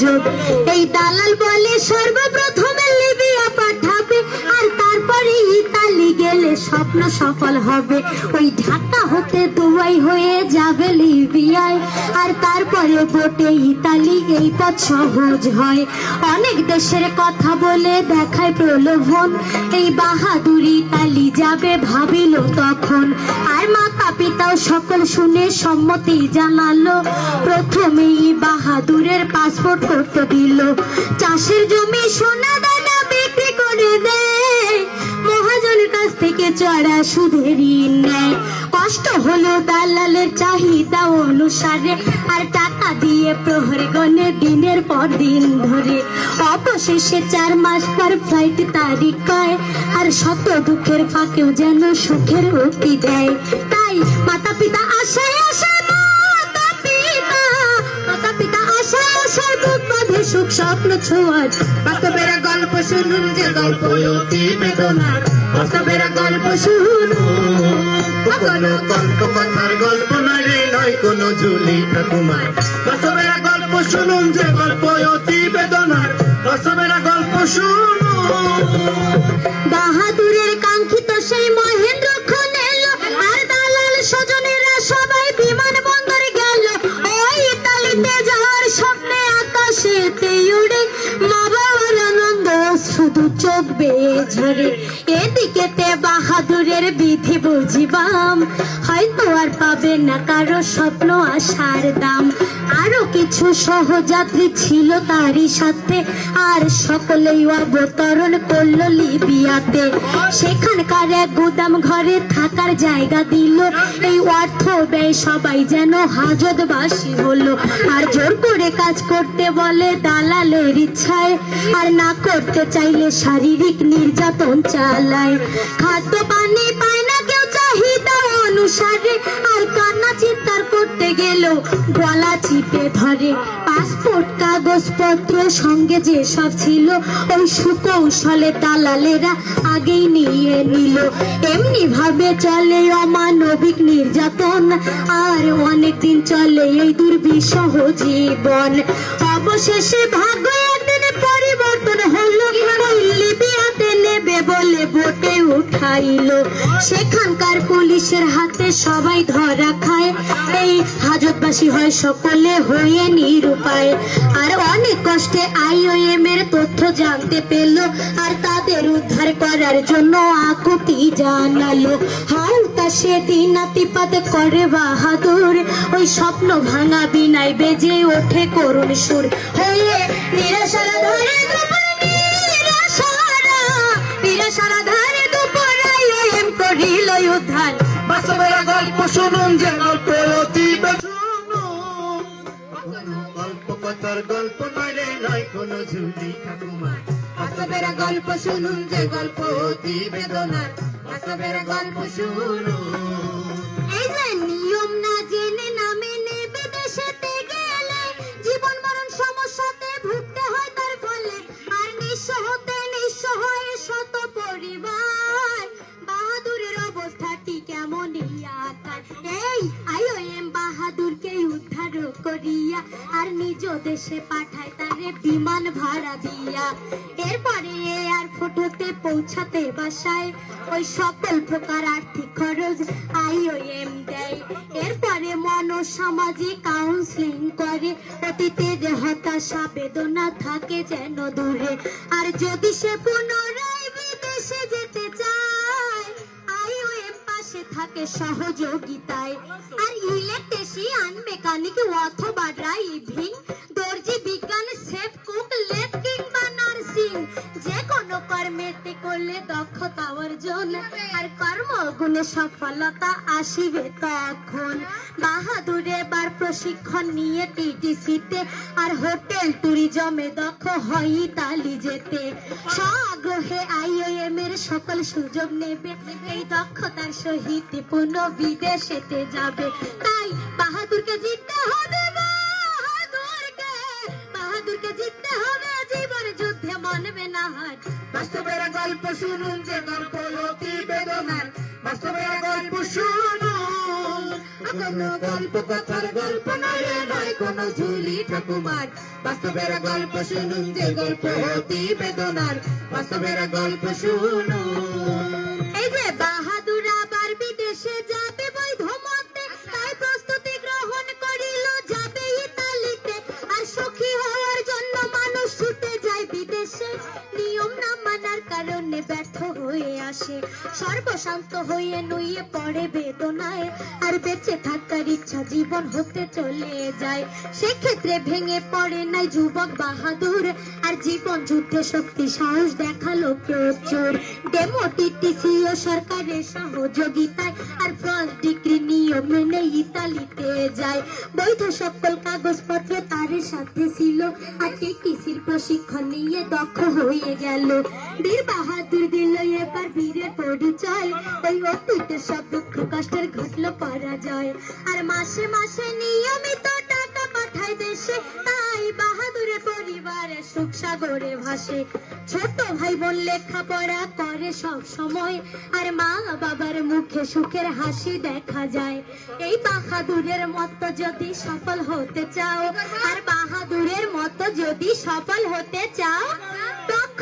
সুযোগ এই দালাল বলে সর্বপ্রথমে স্বপ্ন সফল হবে। ওই ঢাকা হতে দুবাই হয়ে যাবে লিবিয়ায়। আর তারপরে বোটে ইতালি এই পথ সহজ হয়। অনেক দেশের কথা বলে দেখায় প্রলোভন। এই বাহাদুরি ইতালি যাবে ভাবিল তখন। আর মাতা পিতাও সকল শুনে সম্মতি জানালো। প্রথমেই বাহাদুরের পাসপোর্ট করতে দিল। চাষের জমি সোনা থেকে চড়া সুদের নেয় কষ্ট হলো দালালের চাহিদা অনুসারে, আর টাকা দিয়ে প্রহরে গণে দিনের পর দিন ধরে। অবশেষে চার মাস পর ফ্লাইট তারিখ কয়, আর শত দুঃখের ফাঁকেও যেন সুখের অতি দেয়। তাই মাতা পিতা মাতা পিতা মাতা পিতা আশায় আশায় বুক বাঁধে সুখ স্বপ্ন ছোঁয়ার। বাস্তবের গল্প শুনুন যে গল্প অতি বেদনার। বাস্তবের গল্প শুনুন। কোনো গল্প কথার গল্প নয় রে নয় কোনো ঝুলি ঠাকুমার। বাস্তবের গল্প শুনুন যে গল্প অতি বেদনার। বাস্তবের গল্প শুনুন। বাহাদুরের কাঙ্ক্ষিত সেই মহেন্দ্র চোখ বেঝরে এদিকে তে বাহাদুরের বিধি বুঝিবাম। হয়তো আর পাবে না কারও স্বপ্ন আশার দাম। কিছু সহযাত্রী ছিল তারই সাথে। আর সকলেই অবতরণ করল লিবিয়াতে। সেখানকার এক গুদাম ঘরে থাকার জায়গা দিল। এই অর্থ ব্যয় সবাই যেন হাজতবাসী হলো। আর জোর করে কাজ করতে বলে দালালের ইচ্ছায়। আর না করতে চাইলে শারীরিক নির্যাতন চালায়। খাদ্য পানি পায় না অনুসারে আর কান্না চিৎকার করতে গেল গলা চিপে ধরে। পাসপোর্ট, কাগজপত্র সঙ্গে যে সব ছিল, ওই সুকৌশলে দালালেরা আগেই নিয়ে নিল। এমনি ভাবে চলে অমানবিক নির্যাতন, আর অনেকদিন চলে এই দুর্বিষহ জীবন। অবশেষে ভাগ্য একদিন পরিবর্তন হলো। বোটে সেখানকার পুলিশের হাতে সবাই ধরা খায়। এই হাজতবাসী হয় সকলে হয়ে নিরুপায়। আর অনেক কষ্টে আইওএম এর তথ্য জানতে পেল আর তাদের উদ্ধার করার জন্য আকুতি জানালো। হালকা সেদিন নাতিপাত করে বাহাদুর। ওই স্বপ্ন ভাঙা বিনাই বেজে ওঠে করুণ সুর। হয়ে নিরাশারা ধরে নিরাশারা। নিরাশারা উদ্ধার বাস্তবের গল্প শুনুন যে গল্প অতি শুনুন। গল্প কথার গল্প নয় রে নয় কোনো ঝুলি ঠাকুমা বাস্তবের গল্প শুনুন যে গল্প অতি বেদনার। বাস্তবের গল্প শুনুন। এই যে নিয়ম না জেনে করিয়া আর নিজ দেশে পাঠায় তারে বিমান ভাড়া দিয়া। এরপরে এয়ারপোর্ট হতে পৌঁছাতে বাসায় ওই সকল প্রকার আর্থিক খরচ আইওএম দেয়। এরপরে মনোসামাজিক কাউন্সিলিং করে অতীতের হতাশা বেদনা থাকে যেন দূরে। আর যদি সে পুনরায় থাকে সহযোগিতায়। আর ইলেকট্রিশিয়ান মেকানিক অথবা ড্রাইভিং দর্জি বিজ্ঞান সেফ কুক লেট কিংবা নার্সিং। যে কোনো কর্মেতে করলে দক্ষতা অর্জন, আর কর্মগুণে সফলতা আসিবে তখন। বাহাদুর এবার প্রশিক্ষণ নিয়ে টিটিসিতে আর হোটেল ট্যুরিজমে দক্ষ হয় ইতালি যেতে। স্বআগ্রহে আইওএম এর সকল সুযোগ নেবে। এই দক্ষতার সহিত পুনঃ বিদেশেতে যাবে। তাই বাহাদুরকে জিততে হবে, বাহাদুরকে। বাহাদুরকে জিততে হবে, জীবন যুদ্ধে মানবে না হার বাস্তবের গল্প শুনুন, যে গল্প কোনো গল্প কথার গল্প নয় নয় কোনো ঝুলি ঠাকুমার। বাস্তবের গল্প শুনুন, যে গল্প অতি বেদনার। বাস্তবের গল্প শুনুন। এই যে বাহাদুর সর্বশান্ত হয়ে নুয়ে পড়ে বেদনায়। আর বেঁচে থাকার ইচ্ছা জীবন হতে চলে যায়। সেক্ষেত্রে ভেঙে পড়ে নাই যুবক বাহাদুর। আর জীবন যুদ্ধে শক্তি সাহস দেখাল প্রচুর। ডেমোটিটিসি ও সরকারের সহযোগিতায় আর ফার্স্ট ডিগ্রি নিয়ম মেনে ইতালিতে যায়। বৈধ সকল কাগজপত্র তার সাথে ছিল। আর টিটিসির প্রশিক্ষণ নিয়ে দক্ষ হয়ে গেল। বীর বাহাদুর দিল এবার বীরের পরিচয় ওই অতীতে সব দুঃখ কষ্টের ঘটলো পরাজয়। আর মাসে মাসে নিয়মিত টাকা পাঠায় দেশে, তাই বাহাদুরের পরিবারে সুখ সাগরে ভাসে। ছোট ভাই বোন লেখাপড়া করে সব সময়, আর মা বাবার মুখে সুখের হাসি দেখা যায়। এই বাহাদুরের মতো যদি সফল হতে চাও, আর বাহাদুরের মতো যদি সফল হতে চাও দক্ষ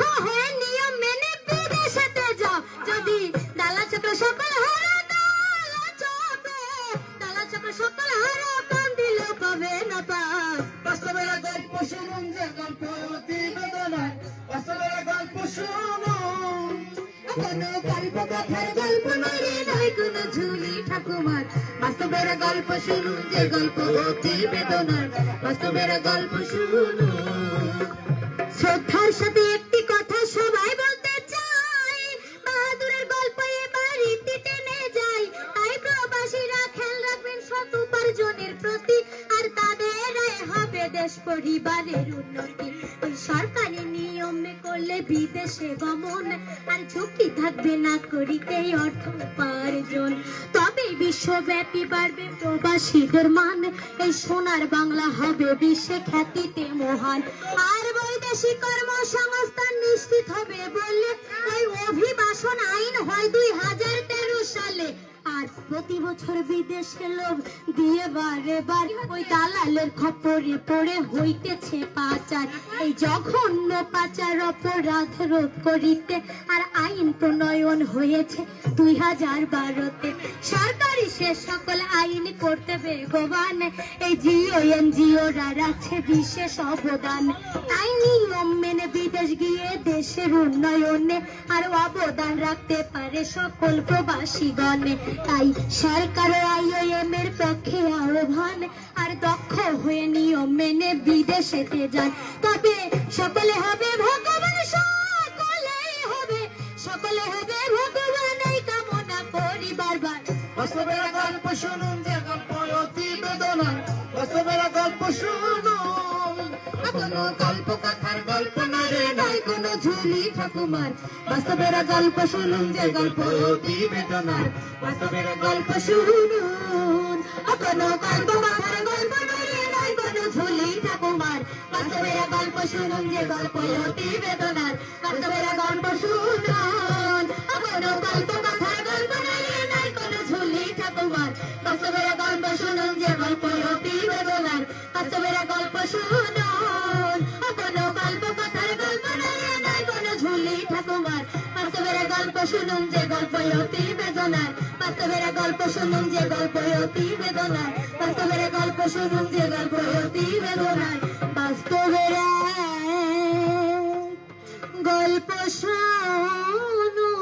কোনো গল্প কথার গল্প নয় নয় কোনো ঝুলি ঠাকুমার। বাস্তবের গল্প শুনুন, যে গল্প অতি বেদনার। বাস্তবের গল্প শুনুন। শ্রদ্ধার সাথে একটি কথা সবাই বলতে চাই বাহাদুরের গল্প এবার ইতি টেনে যায়। তাই প্রবাসীরা খেয়াল রাখবেন সৎ উপার্জনের প্রতি, আর তাদের হবে দেশ পরিবারের উন্নতি। সরকারি নিয়মে করলে বিদেশে গমন, আর ঝুঁকি থাকবে না করিতে অর্থ উপার্জন। তবে বিশ্বব্যাপী বাড়বে প্রবাসীদের মান এই সোনার বাংলা হবে বিশ্বে খ্যাতিতে মহান। আর বৈদেশিক কর্মসংস্থান নিশ্চিত হবে বললে ওই অভিবাসন আইন হয় দুই হাজার তেরো সালে। আর প্রতি বছর বিদেশে লোক দিয়ে বারে বার ওই দালালের খপরে পড়ে হইতেছে পাচার। এই জঘন্য পাচার অপরাধ রোধ করিতে আর আইন প্রণয়ন হয়েছে দুই হাজার বারোতে। সরকারি সে সকল আইন করতে বেগবান। এই জিও এনজিওরা রাখছে বিশেষ অবদান। তাই নিয়ম মেনে বিদেশ গিয়ে দেশের উন্নয়নে আর অবদান রাখতে পারে সকল প্রবাসীগণে। তাই সরকার আইওএম এর পক্ষে আহ্বান আর দক্ষ হয়ে নিয়ম মেনে বিদেশেতে যান। তবে সকলে হবে ভগবান সকলেই হবে, সকলে হবে ভগবান, এই কামনা করি বারবার। বাস্তবের গল্প শুনুন, যে গল্প অতি বেদনার। বাস্তবের গল্প শুনুন কোনো গল্প কথার গল্প না রে নয় কোনো ঝুলি ঠাকুমার। বাস্তবের গল্প শুনুন যে গল্প অতি বেদনার। বাস্তবের গল্প শুনুন। কোনো গল্প কথার গল্প না রে নয় কোনো ঝুলি ঠাকুমার। বাস্তবের গল্প শুনুন যে গল্প অতি বেদনার। বাস্তবের গল্প শুনুন। কোনো গল্প কথার গল্প না রে নয় কোনো ঝুলি ঠাকুমার। বাস্তবের গল্প শুনুন যে গল্প অতি বেদনার। বাস্তবের গল্প শুনুন শুনুন যে গল্প অতি বেদনার। বাস্তবের গল্প শুনুন যে গল্প অতি বেদনার। বাস্তবের গল্প শুনুন যে গল্প অতি বেদনার। বাস্তবের গল্প শুনুন